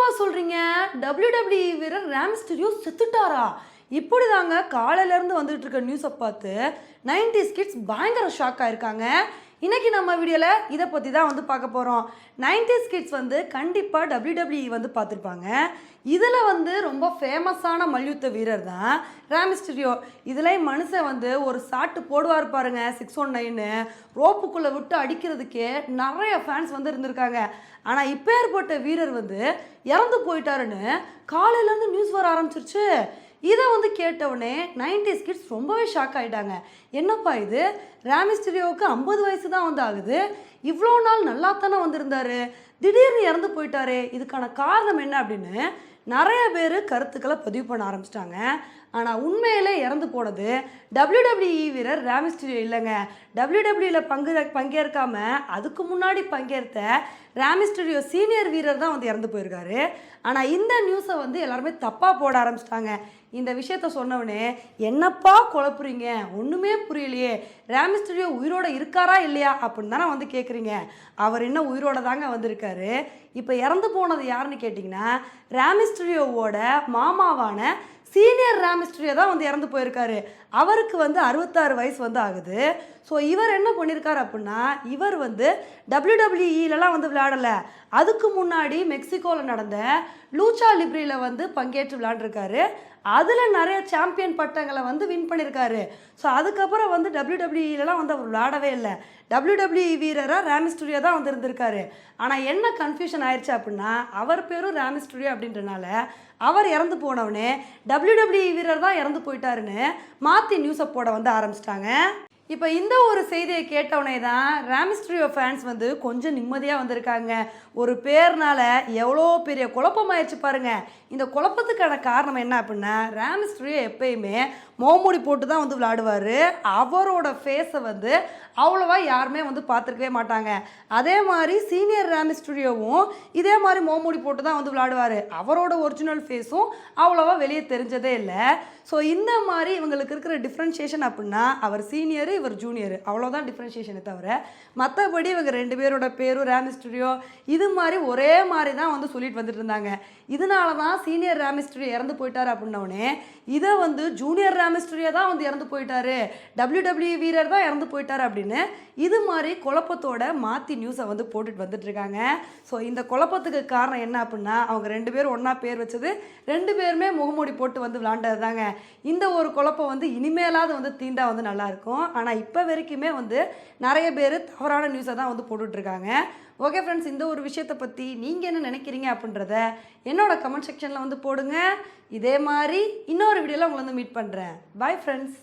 என்னப்பா சொல்றீங்க? டபிள்யூ வீரர் ராம் ஸ்டுடியோ செத்துட்டாரா? இப்படி தாங்க காலையிலேருந்து வந்துகிட்டு இருக்க நியூஸை பார்த்து 90s கிட்ஸ் பயங்கர ஷாக் ஆயிருக்காங்க. இன்றைக்கி நம்ம வீடியோவில் இதை பற்றி தான் வந்து பார்க்க போகிறோம் 90s கிட்ஸ் வந்து கண்டிப்பாக டபிள்யூடபிள்யூ வந்து பார்த்துருப்பாங்க. இதில் வந்து ரொம்ப ஃபேமஸான மல்யுத்த வீரர் தான் ராமிஸ்டிரியோ இதில் மனுஷன் வந்து ஒரு சாட்டு போடுவார் பாருங்க சிக்ஸ் ஒன் oh நைனு ரோப்புக்குள்ளே விட்டு அடிக்கிறதுக்கே நிறைய ஃபேன்ஸ் வந்து இருந்திருக்காங்க. ஆனால் இப்போ ஏற்பட்ட வீரர் வந்து இறந்து போயிட்டாருன்னு காலையிலேருந்து நியூஸ் வர ஆரம்பிச்சிருச்சு. இதை வந்து கேட்டவுடனே 90s கிட்ஸ் ரொம்பவே ஷாக் ஆகிட்டாங்க என்னப்பா இது? ராமிஸ்டிரியோவுக்கு ஐம்பது வயசு தான் வந்து ஆகுது. இவ்வளோ நாள் நல்லா தானே வந்திருந்தாரு? திடீர்னு இறந்து போயிட்டாரே இதுக்கான காரணம் என்ன அப்படின்னு நிறைய பேர் கருத்துக்களை பதிவு பண்ண ஆரம்பிச்சிட்டாங்க. ஆனால் உண்மையிலே இறந்து போனது டபிள்யூடபிள்யூஇ வீரர் ராமிஸ்டிரியோ இல்லைங்க. டபிள்யூடபிள்யூவில் பங்கு பங்கேற்காம அதுக்கு முன்னாடி பங்கேற்ற ராமிஸ்டிரியோ சீனியர் வீரர் தான் வந்து இறந்து போயிருக்காரு. ஆனால் இந்த நியூஸை வந்து எல்லாருமே தப்பாக போட ஆரம்பிச்சிட்டாங்க. இந்த விஷயத்த சொன்னவனே என்னப்பா குழப்புறீங்க? ஒன்றுமே புரியலையே. ராமிஸ்டிரியோ உயிரோட இருக்காரா இல்லையா? அப்படின்னு தானே வந்து கேட்குறீங்க அவர் என்ன உயிரோட தாங்க வந்திருக்காரு. இப்போ இறந்து போனது யாருன்னு கேட்டிங்கன்னா ராமிஸ்டிரியோவோட மாமாவான சீனியர் ராமிஸ்ட்ரியா தான் வந்து இறந்து போயிருக்காரு. அவருக்கு வந்து அறுபத்தாறு வயசு வந்து ஆகுது. ஸோ இவர் என்ன பண்ணியிருக்காரு அப்படின்னா இவர் வந்து டபிள்யூடபிள்யூஇலலாம் வந்து விளையாடலை. அதுக்கு முன்னாடி மெக்சிகோவில் நடந்த லூச்சா லிப்ரியில் வந்து பங்கேற்று விளாண்டுருக்காரு அதில் நிறைய சாம்பியன் பட்டங்களை வந்து வின் பண்ணியிருக்காரு ஸோ அதுக்கப்புறம் வந்து டபிள்யூடபிள்யூஇலலாம் வந்து அவர் விளாடவே இல்லை. டபிள்யூடபிள்யூஇ வீரராக ராமிஸ்டுடியோ தான் வந்து இருந்திருக்காரு. ஆனால் என்ன கன்ஃபியூஷன் ஆயிடுச்சு அப்படின்னா அவர் பேரும் ராமிஸ்டுடியோ அப்படின்றனால அவர் இறந்து போனவனே டபிள்யூடபிள்யூஇ வீரர் தான் இறந்து போயிட்டாருன்னு மாற்றி நியூஸை போட வந்து ஆரம்பிச்சிட்டாங்க. இப்போ இந்த ஒரு செய்தியை கேட்டவனே தான் ராமிஸ்ட்ரியோ ஃபேன்ஸ் வந்து கொஞ்சம் நிம்மதியாக வந்திருக்காங்க. ஒரு பேர்னால எவ்வளோ பெரிய குழப்பமாயிடுச்சு பாருங்கள் இந்த குழப்பத்துக்கான காரணம் என்ன அப்படின்னா ராமிஸ்ட்ரியோ எப்பயுமே மோமுடி போட்டு தான் வந்து விளாடுவார் அவரோட ஃபேஸை வந்து அவ்வளோவா யாருமே வந்து பார்த்துருக்கவே மாட்டாங்க. அதே மாதிரி சீனியர் ராமிஸ்ட்ரியோவும் இதே மாதிரி மோமுடி போட்டு தான் வந்து விளாடுவார் அவரோட ஒரிஜினல் ஃபேஸும் அவ்வளோவா வெளியே தெரிஞ்சதே இல்லை. ஸோ இந்த மாதிரி இவங்களுக்கு இருக்கிற டிஃப்ரென்ஷியேஷன் அப்படின்னா அவர் சீனியரு இவர் ஜூனியர் அவ்வளோதான் டிஃப்ரென்ஷியேஷனை தவிர மற்றபடி இவங்க ரெண்டு பேரோட பேரும் ரேமிஸ்டரியோ இது மாதிரி ஒரே மாதிரி தான் வந்து சொல்லிட்டு வந்துட்டு இருந்தாங்க. இதனால தான் சீனியர் ரேமிஸ்டரி இறந்து போயிட்டார் அப்படின்னோடனே இதை வந்து ஜூனியர் ராமிஸ்டுடியோ தான் வந்து இறந்து போயிட்டாரு. டபிள்யூ வீரர் தான் இறந்து போயிட்டார் அப்படின்னு இது மாதிரி குழப்பத்தோட மாற்றி நியூஸை வந்து போட்டுட்டு வந்துட்டு இருக்காங்க. ஸோ இந்த குழப்பத்துக்கு காரணம் என்ன அப்படின்னா அவங்க ரெண்டு பேரும் ஒன்றா பேர் வச்சது ரெண்டு பேருமே முகமூடி போட்டு வந்து விளாண்டது தாங்க இந்த ஒரு குழப்பம் வந்து இனிமேலாவது வந்து தீண்டா வந்து நல்லாயிருக்கும் ஆனால் இப்போ வரைக்குமே வந்து நிறைய பேர் தவறான நியூஸை தான் வந்து போட்டுட்ருக்காங்க. ஓகே ஃப்ரெண்ட்ஸ் இந்த ஒரு விஷயத்தை பற்றி நீங்கள் என்ன நினைக்கிறீங்க அப்படின்றத என்னோட கமெண்ட் செக்ஷனில் வந்து போடுங்க. இதே மாதிரி இன்னொரு வீடியோவில் உங்களை வந்து மீட் பண்ணுறேன் பாய் ஃப்ரெண்ட்ஸ்